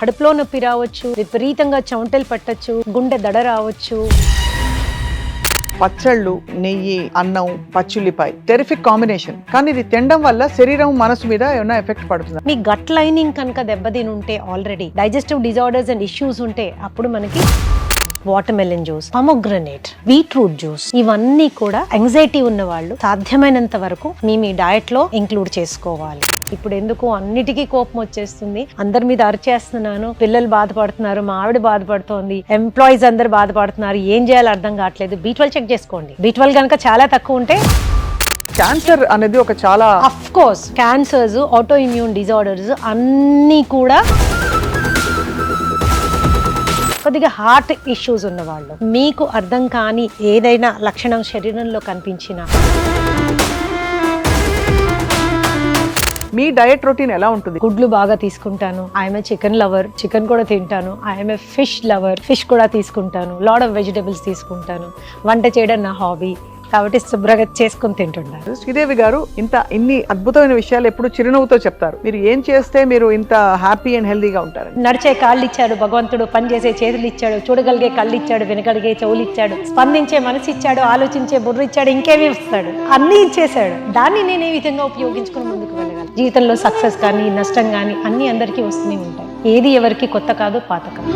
కడుపులో నొప్పి రావచ్చు విపరీతంగా చెమటలు పట్టొచ్చు గుండె దడ రావచ్చు. పచ్చళ్ళు నెయ్యి అన్నం పచ్చుల్లిపాయ టెరిఫిక్ కాంబినేషన్ కానీ ఇది తినడం వల్ల శరీరం మనసు మీద ఏమైనా ఎఫెక్ట్ పడుతుంది? మీ గట్ లైనింగ్ కనుక దెబ్బతిని ఉంటే already digestive disorders and issues ఉంటే అప్పుడు మనకి watermelon juice pomegranate beetroot juice ఇవన్నీ కూడా ఎంగ్జైటీ ఉన్న వాళ్ళు సాధ్యమైనంత వరకు మీ మీ డయట్లో ఇంక్లూడ్ చేసుకోవాలి. ఇప్పుడు ఎందుకు అన్నిటికీ కోపం వచ్చేస్తుంది? అందరి మీద అరిచేస్తున్నాను పిల్లలు బాధపడుతున్నారు మా ఆవిడ బాధపడుతోంది ఎంప్లాయీస్ అందరు బాధపడుతున్నారు ఏం చేయాలో అర్థం కావట్లేదు. బీ చెక్ చేసుకోండి. బీ కనుక చాలా తక్కువ ఉంటే క్యాన్సర్ అనేది ఒక చాలా of course cancers autoimmune disorders అన్నీ కూడా కొద్దిగా హార్ట్ ఇష్యూస్ ఉన్న వాళ్ళు మీకు అర్థం కాని ఏదైనా లక్షణం శరీరంలో కనిపించినా మీ డయట్ రొటీన్ ఎలా ఉంటుంది? గుడ్లు బాగా తీసుకుంటాను. ఐఎమ్ చికెన్ లవర్ చికెన్ కూడా తింటాను. ఐఎమ్ ఫిష్ లవర్ ఫిష్ కూడా తీసుకుంటాను. లాడ్ ఆఫ్ వెజిటబుల్స్ తీసుకుంటాను. వంట చేయడం నా హాబీ కాబట్టి శుభ్రంగా చేసుకుని తింటున్నాను శ్రీదేవి గారు ఇంత ఇన్ని అద్భుతమైన విషయాలు ఎప్పుడు చిరునవ్వుతో చెప్తారు. మీరు ఏం చేస్తే మీరు ఇంత హ్యాపీ అండ్ హెల్దీగా ఉంటారు నడిచే కాళ్ళు ఇచ్చాడు భగవంతుడు పనిచేసే చేతులు ఇచ్చాడు చూడగలిగే కళ్ళు ఇచ్చాడు వినగలిగే చెవులు ఇచ్చాడు స్పందించే మనసు ఇచ్చాడు ఆలోచించే బుర్ర ఇచ్చాడు ఇంకేమీ ఇస్తాడు అన్నీ ఇచ్చేసాడు దాన్ని నేను ఏ విధంగా ఉపయోగించుకుని ముందుకు వెళ్ళగలను? జీవితంలో సక్సెస్ కానీ నష్టం కానీ అన్నీ అందరికీ వస్తూనే ఉంటాయి. ఏది ఎవరికి కొత్త కాదు పాత కాదు.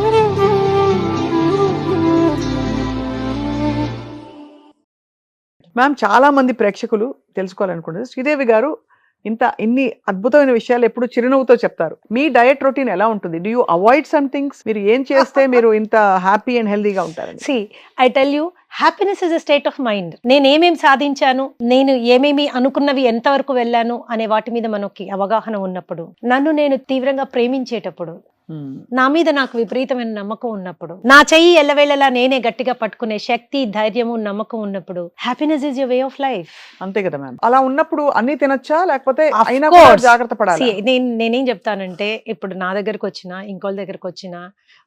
మ్యామ్ చాలామంది ప్రేక్షకులు తెలుసుకోవాలనుకుంటారు శ్రీదేవి గారు ఇంత ఇన్ని అద్భుతమైన విషయాలు ఎప్పుడు చిరునవ్వుతో చెప్తారు. మీ డయట్ రొటీన్ ఎలా ఉంటుంది? Do you avoid some things మీరు ఏం చేస్తే మీరు ఇంత హ్యాపీ అండ్ హెల్దీగా ఉంటారు see I tell you happiness is a state of mind నేను ఏమేమి సాధించాను? నేను ఏమేమి అనుకున్నవి ఎంతవరకు వెళ్ళాను? అనే వాటి మీద మనకి అవగాహన ఉన్నప్పుడు నన్ను నేను తీవ్రంగా ప్రేమించేటప్పుడు నా మీద నాకు విపరీతమైన నమ్మకం ఉన్నప్పుడు నా చెయ్యి ఎల్లవేళలా నేనే గట్టిగా పట్టుకునే శక్తి ధైర్యము నమ్మకం ఉన్నప్పుడు happiness is your way of life అంతే కదా మ్యామ్ అలా ఉన్నప్పుడు అన్ని తినొచ్చా? లేకపోతే అయినా. జాగ్రత్త పడాలి? నేను నేనేం చెప్తానంటే ఇప్పుడు నా దగ్గరకు వచ్చినా ఇంకోళ్ళ దగ్గరకు వచ్చినా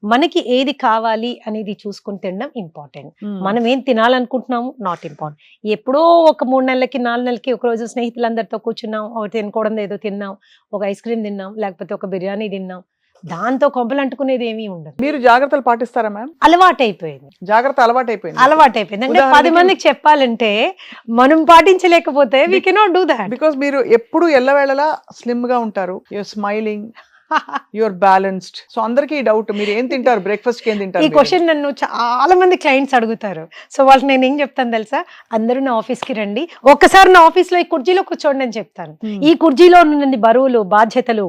మనకి ఏది కావాలి అనేది చూసుకుని తినడం ఇంపార్టెంట్ మనం ఏం తినాలనుకుంటున్నాము నాట్ ఇంపార్టెంట్ ఎప్పుడో ఒక మూడు నెలలకి నాలుగు నెలలకి ఒక రోజు స్నేహితులందరితో కూర్చున్నాం ఒక తినకూడదు ఏదో తిన్నాం ఒక ఐస్ క్రీమ్ తిన్నాం లేకపోతే ఒక బిర్యానీ తిన్నాం దాంతో కొబ్బలు అంటుకునేది ఏమీ ఉండదు. మీరు జాగ్రత్తలు పాటిస్తారా మ్యామ్? అలవాటు అయిపోయింది జాగ్రత్త అలవాటు అయిపోయింది అలవాటు అయిపోయింది అంటే పది మందికి చెప్పాలంటే మనం పాటించలేకపోతే we cannot do that because మీరు ఎప్పుడు ఎల్లవేళలా స్లిమ్గా ఉంటారు. Your smiling your balanced so అందరికీ డౌట్ మీరు ఏం తింటారు? బ్రేక్ఫాస్ట్కి ఏం ఈ తింటారు మీరు? క్వశ్చన్ నన్ను చాలా మంది క్లయింట్స్ అడుగుతారు. సో వాళ్ళకి నేను ఏం చెప్తాను తెలుసా? అందరూ నా ఆఫీస్కి రండి. ఒక్కసారి నా ఆఫీస్లో ఈ కుర్చీలో కూర్చోండి అని చెప్తాను. Hmm. ఈ కుర్చీలో ఉన్న బరువులు బాధ్యతలు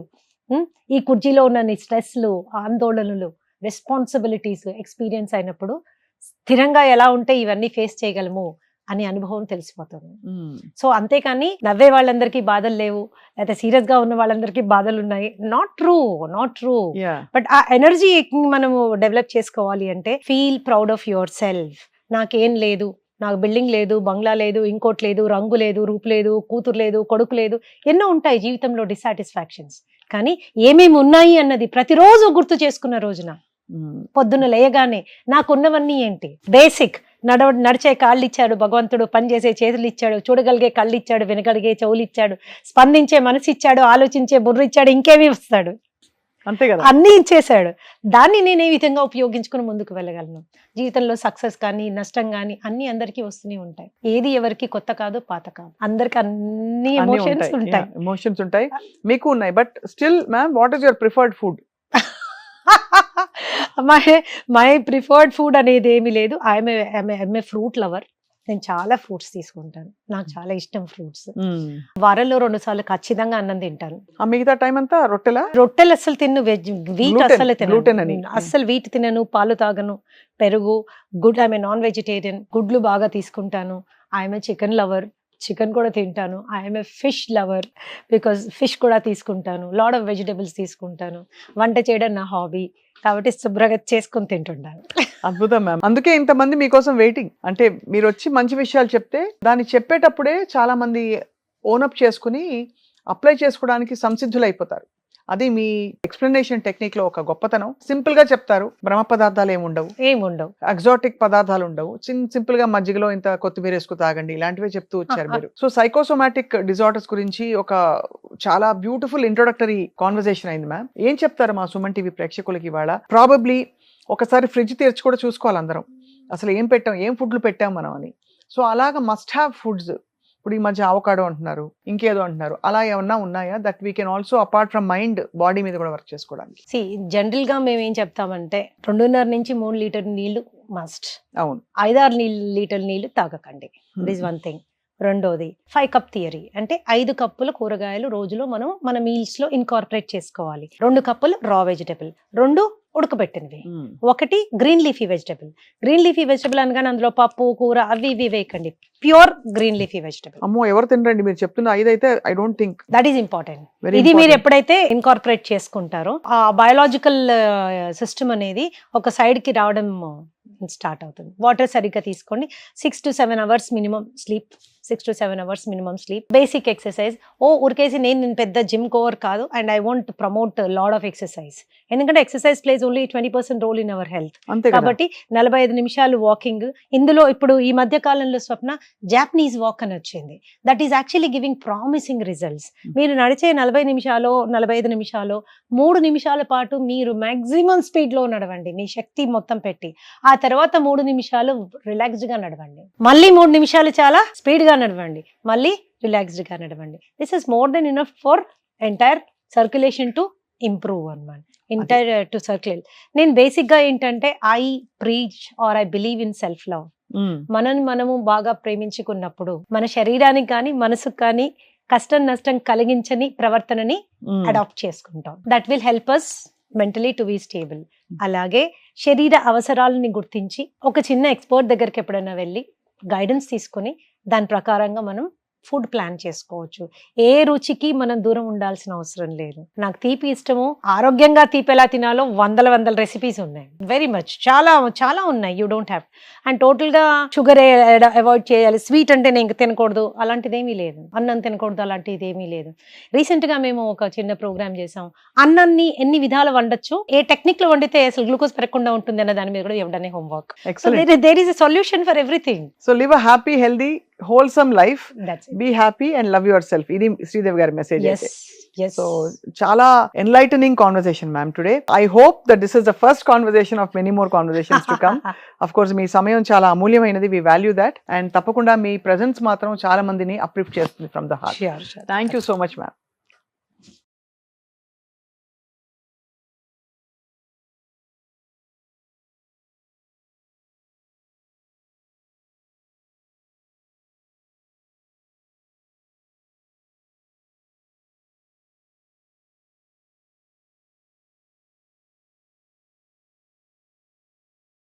ఈ కుర్చీలో ఉన్న స్ట్రెస్లు ఆందోళనలు రెస్పాన్సిబిలిటీస్ ఎక్స్పీరియన్స్ అయినప్పుడు స్థిరంగా ఎలా ఉంటే ఇవన్నీ ఫేస్ చేయగలము అనే అనుభవం తెలిసిపోతుంది. సో అంతేకాని నవ్వే వాళ్ళందరికీ బాధలు లేవు లేకపోతే సీరియస్గా ఉన్న వాళ్ళందరికీ బాధలు ఉన్నాయి. Not true not true. But ఆ ఎనర్జీ మనము డెవలప్ చేసుకోవాలి అంటే feel proud of yourself నాకేం లేదు నాకు బిల్డింగ్ లేదు బంగ్లా లేదు ఇంకోటి లేదు రంగు లేదు రూపు లేదు కూతురు లేదు కొడుకు లేదు ఎన్నో ఉంటాయి జీవితంలో డిసాటిస్ఫాక్షన్స్ కానీ ఏమేమి ఉన్నాయి అన్నది ప్రతిరోజు గుర్తు చేసుకున్న రోజున. మ్మ్. పొద్దున్న లేయగానే నాకున్నవన్నీ ఏంటి? బేసిక్ నడవ నడిచే కాళ్ళు ఇచ్చాడు భగవంతుడు పనిచేసే చేతులు ఇచ్చాడు చూడగలిగే కళ్ళు ఇచ్చాడు వినగలిగే చెవులు ఇచ్చాడు స్పందించే మనసు ఇచ్చాడు ఆలోచించే బుర్ర ఇచ్చాడు ఇంకేమీ ఇస్తాడు అంతే కదా? అన్నీ ఇచ్చేసాడు దాన్ని నేను ఏ విధంగా ఉపయోగించుకుని ముందుకు వెళ్ళగలను? జీవితంలో సక్సెస్ కానీ నష్టం కానీ అన్ని అందరికీ వస్తూనే ఉంటాయి. ఏది ఎవరికి కొత్త కాదు పాత కాదు. అందరికి అన్ని ఎమోషన్స్ ఉంటాయి. ఎమోషన్స్ ఉంటాయి. మీకు ఉన్నాయి. But still ma'am what is your preferred food my my preferred food అనేది ఏమీ లేదు. I'm I'm a fruit lover నేను చాలా ఫ్రూట్స్ తీసుకుంటాను. నాకు చాలా ఇష్టం ఫ్రూట్స్. వారంలో రెండు సార్లు ఖచ్చితంగా అన్నం తింటాను. మిగతా టైం అంతా రొట్టెలా? రొట్టెలు అస్సలు తిన్ను వెజ్ వీట్ అని. తినను అస్సలు వీట్ తినను పాలు తాగను. పెరుగు గుడ్ ఐఎమ్ నాన్ వెజిటేరియన్ గుడ్లు బాగా తీసుకుంటాను. ఐఎమ్ చికెన్ లవర్ చికెన్ కూడా తింటాను. I'm fish lover because fish కూడా తీసుకుంటాను. లాడ్ ఆఫ్ వెజిటబుల్స్ తీసుకుంటాను. వంట చేయడం నా హాబీ కాబట్టి శుభ్రంగా చేసుకొని తింటుంటాను. అద్భుతం మ్యామ్ అందుకే ఇంతమంది మీకోసం వెయిటింగ్ అంటే మీరు వచ్చి మంచి విషయాలు చెప్తే దాన్ని చెప్పేటప్పుడే చాలా మంది ఓనప్ చేసుకుని అప్లై చేసుకోవడానికి సంసిద్ధులు అయిపోతారు అది మీ ఎక్స్ప్లెనేషన్ టెక్నిక్లో ఒక గొప్పతనం. సింపుల్గా చెప్తారు బ్రహ్మ పదార్థాలు ఏమి ఉండవు. ఏముండవు. ఎగ్జాటిక్ పదార్థాలు ఉండవు. చిన్న సింపుల్గా మజ్జిగలో ఇంత కొత్తిమీర వేసుకు తాగండి ఇలాంటివే చెప్తూ వచ్చారు మీరు. సో సైకోసోమాటిక్ డిజార్డర్స్ గురించి ఒక చాలా బ్యూటిఫుల్ ఇంట్రొడక్టరీ కాన్వర్సేషన్ అయింది మ్యామ్ ఏం చెప్తారు మా సుమన్ టీవీ ప్రేక్షకులకి ఇవాళ? ప్రాబబ్లీ ఒకసారి ఫ్రిడ్జ్ తెరిచి కూడా చూసుకోవాలి అందరం. అసలు ఏం పెట్టాం ఏం ఫుడ్లు పెట్టాం మనం అని. సో అలాగా మస్ట్ హ్యావ్ ఫుడ్స్ ఇప్పుడు ఈ మధ్య అవకాడో అంటున్నారు ఇంకేదో అంటున్నారు. అలా ఏమన్నా ఉన్నాయా that we can also apart from mind body మీద కూడా వర్క్ చేసుకోవడానికి? సి జనరల్గా మేము ఏం చెప్తామంటే రెండున్నర నుంచి మూడు లీటర్ నీళ్ళు మస్ట్ అవును. ఐదారు లీటర్ నీళ్ళు తాగకండి. దిస్ వన్ థింగ్ రెండోది ఫైవ్ కప్ థియరీ అంటే ఐదు కప్పుల కూరగాయలు రోజులో మనం మన మీల్స్లో ఇన్కార్పొరేట్ చేసుకోవాలి. రెండు కప్పులు రా వెజిటబుల్ రెండు ఉడకబెట్టినవి. ఒకటి green leafy vegetable. Green leafy vegetable అనగానే అందులో పప్పు కూర అవి ఇవి వేయకండి. Pure green leafy vegetable. అమ్మో ఎవరు తినరండి మీరు చెప్తున్న ఐదైతే I don't think. That is important ఇది మీరు ఎప్పుడైతే ఇన్కార్పొరేట్ చేసుకుంటారో ఆ బయోలాజికల్ సిస్టమ్ అనేది ఒక సైడ్కి రావడం స్టార్ట్ అవుతుంది. వాటర్ సరిగ్గా తీసుకోండి. Six to seven hours minimum sleep six to seven hours minimum sleep basic exercise ఓ ఉరికేసి నేను నేను పెద్ద జిమ్ కోవర్ కాదు and I want promote lot of exercise ఎందుకంటే exercise plays only twenty percent role in our health కాబట్టి నలభై ఐదు నిమిషాలు వాకింగ్ ఇందులో ఇప్పుడు ఈ మధ్య కాలంలో స్వప్న జాపనీస్ వాక్ అని వచ్చింది. That is actually giving promising results మీరు నడిచే నలభై నిమిషాలు నలభై ఐదు నిమిషాలు మూడు నిమిషాల పాటు మీరు మాక్సిమం స్పీడ్లో నడవండి. మీ శక్తి మొత్తం పెట్టి. ఆ తర్వాత మూడు నిమిషాలు రిలాక్స్డ్గా నడవండి. మళ్ళీ మూడు నిమిషాలు చాలా స్పీడ్గా నడవండి. మళ్ళీ రిలాక్స్డ్గా నడవండి this is more than enough for entire circulation to improve అన్నమాట ఎంటైర్ టు సర్క్యులేట్ నేను బేసిక్గా ఏంటంటే I preach or I believe in self love. మనని మనము బాగా ప్రేమించుకున్నప్పుడు మన శరీరానికి కానీ మనసుకు కానీ కష్టం నష్టం కలిగించని ప్రవర్తనని. అడాప్ట్ చేసుకుంటాం. That will help us mentally to be stable అలాగే శరీర అవసరాలని గుర్తించి ఒక చిన్న ఎక్స్పర్ట్ దగ్గరికి ఎప్పుడైనా వెళ్ళి గైడెన్స్ తీసుకొని దాని ప్రకారంగా మనం ఫుడ్ ప్లాన్ చేసుకోవచ్చు. ఏ రుచికి మనం దూరం ఉండాల్సిన అవసరం లేదు. నాకు తీపి ఇష్టము. ఆరోగ్యంగా తీపి ఎలా తినాలో వందల వందల రెసిపీస్ ఉన్నాయి. వెరీ మచ్ చాలా చాలా ఉన్నాయి. యూ డోంట్ హ్యావ్ అండ్ టోటల్గా షుగర్ అవాయిడ్ చేయాలి. స్వీట్ అంటే నేను ఇంక తినకూడదు. అలాంటిది ఏమీ లేదు. అన్నం తినకూడదు. అలాంటిది ఏమీ లేదు. రీసెంట్గా మేము ఒక చిన్న ప్రోగ్రామ్ చేసాం అన్నాన్ని ఎన్ని విధాలు వండొచ్చు? ఏ టెక్నిక్లో వండితే అసలు గ్లూకోజ్ పెరగకుండా ఉంటుంది అన్న దాని మీద కూడా ఇవ్వడమే homework there is a solution for everything so live a happy healthy wholesome life that's be happy and love yourself ఇది శ్రీదేవి గారి మెసేజ్ ఎస్ అయితే ఎస్ సో చాలా enlightening conversation ma'am today I hope that this is the first conversation of many more conversations to come of course మీ సమయం చాలా అమూల్యమైనది we value that and తప్పకుండా మీ presence మాత్రం చాలా మందిని అప్రిఫ్ట్ చేస్తుంది from the heart Sure, sure. Thank you so much ma'am